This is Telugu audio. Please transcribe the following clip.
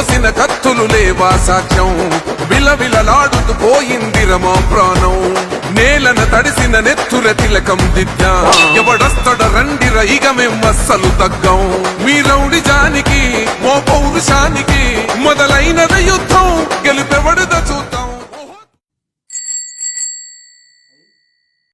కోసిన కత్తులు లేవా సాక్ష్యం? విలవిలలాడుతూ పోయిందిర మా ప్రాణం. నేలన తడిసిన నెత్తుల తిలకం దిద్దా. ఎవడస్తడ రండిర ఇక మేం అస్సలు తగ్గం. మీ రౌడి జానికి మో పౌరుషానికి